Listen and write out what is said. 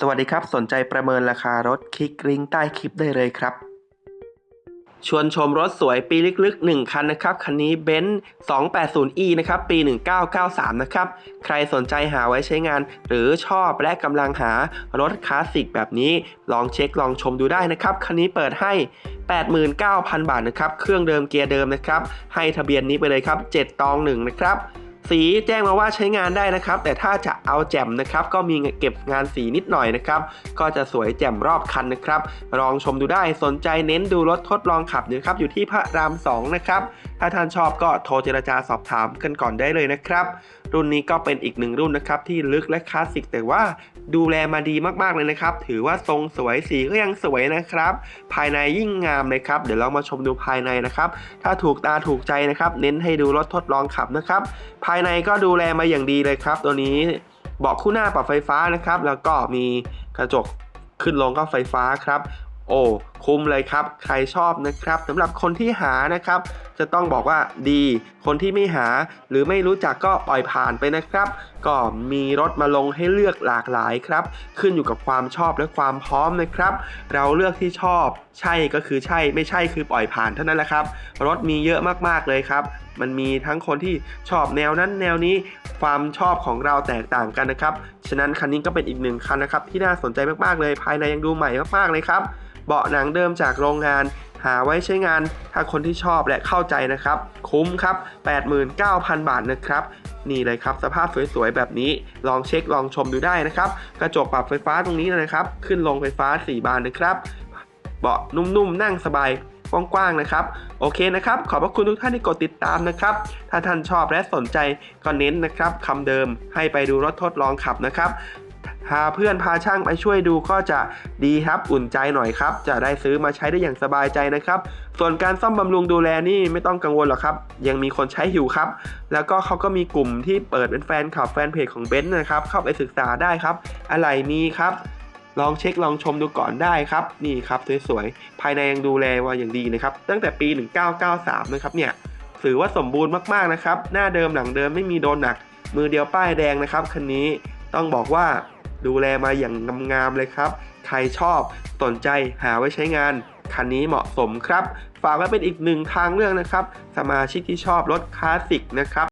สวัสดีครับ สนใจประเมินราคารถคลิกลิงก์ใต้คลิปได้เลยครับ ชวนชมรถสวยปีลึกๆ 1 คันนะครับ คันนี้เบนซ์ 280e นะครับ ปี 1993 นะครับ ใครสนใจหาไว้ใช้งาน หรือชอบและกำลังหารถคลาสสิกแบบนี้ ลองเช็คลองชมดูได้นะครับ คันนี้เปิดให้ 89,000 บาทนะครับ เครื่องเดิมเกียร์เดิมนะครับ ให้ทะเบียนนี้ไปเลยครับ 7 ตอง 1 นะครับ สีแจ้งมาว่าใช้งานได้นะครับ แต่ถ้าจะเอาแจ่มนะครับ ก็มีเก็บงานสีนิดหน่อยนะครับ ก็จะสวยแจ่มรอบคันนะครับ ลองชมดูได้สนใจเน้นดูรถทดลองขับนะครับอยู่ที่พระราม2นะครับ ถ้าท่านชอบก็โทรเจรจาสอบถามกันก่อนได้เลยนะครับ รุ่นนี้ก็เป็นอีกหนึ่งรุ่นนะครับที่ลึกและคลาสสิกแต่ว่าดูแลมาดีมากๆเลยนะครับ ถือว่าทรงสวยสีก็ยังสวยนะครับ ภายในยิ่งงามเลยครับ เดี๋ยวเรามาชมดูภายในนะครับ ถ้าถูกตาถูกใจนะครับ เน้นให้ดูรถทดลองขับนะครับ ภายในก็ดูแลมาอย่างดีเลยครับ ตัวนี้เบาะคู่หน้าปรับไฟฟ้านะครับ แล้วก็มีกระจกขึ้นลงก็ไฟฟ้าครับ โอ้คุ้มเลยครับ ใครชอบนะครับสำหรับคนที่หานะครับ จะต้องบอกว่าดี คนที่ไม่หาหรือไม่รู้จักก็ปล่อยผ่านไปนะครับ ก็มีรถมาลงให้เลือกหลากหลายครับ ขึ้นอยู่กับความชอบและความพร้อมนะครับ เราเลือกที่ชอบ ใช่ก็คือใช่ไม่ใช่คือปล่อยผ่านเท่านั้นแหละครับ รถมีเยอะมากๆเลยครับ มันมีทั้งคนที่ชอบแนวนั้นแนวนี้ความชอบของเราแตกต่างกันนะครับ ฉะนั้นคันนี้ก็เป็นอีกหนึ่งคันนะครับ ที่น่าสนใจมากๆเลย ภายในยังดูใหม่มากๆเลยครับ เบาะหนังเดิมจากโรงงาน หาไว้ใช้งาน ถ้าคนที่ชอบและเข้าใจนะครับ คุ้มครับ 89,000 บาทนะครับนี่เลยครับ สภาพสวยๆ แบบนี้ลองเช็คลองชมดูได้นะครับ กระจกปรับไฟฟ้าตรงนี้นะครับ ขึ้นลงไฟฟ้า 4 บานนะครับ เบาะนุ่มๆ นั่งสบาย กว้างๆนะครับ โอเคนะครับ ขอบพระคุณทุกท่านที่กดติดตามนะครับ ถ้าท่านชอบและสนใจก็เน้นนะครับคำเดิมให้ไปดูรถทดลองขับนะครับพาเพื่อนพาช่างไปช่วยดูก็จะดีครับอุ่นใจหน่อยครับ จะได้ซื้อมาใช้ได้อย่างสบายใจนะครับ ส่วนการซ่อมบำรุงดูแลนี่ไม่ต้องกังวลหรอกครับ ยังมีคนใช้อยู่ครับ แล้วก็เขาก็มีกลุ่มที่เปิดเป็นแฟนคลับแฟนเพจของเบนซ์นะครับ เข้าไปศึกษาได้ครับ อะไรมีครับ ลองเช็คลองชมดูก่อนได้ครับนี่ครับสวยๆภายในยังดูแลว่าอย่างดีนะครับ ตั้งแต่ปี 1993 นะครับเนี่ยถือว่าสมบูรณ์มากๆนะครับ หน้าเดิมหลังเดิมไม่มีโดนหนัก มือเดียวป้ายแดงนะครับคันนี้ต้องบอกว่าดูแลมาอย่างงามๆเลยครับ ใครชอบสนใจหาไว้ใช้งานคันนี้เหมาะสมครับ ฝากไว้เป็นอีกหนึ่งทางเลือกนะครับ สมาชิกที่ชอบรถคลาสสิกนะครับ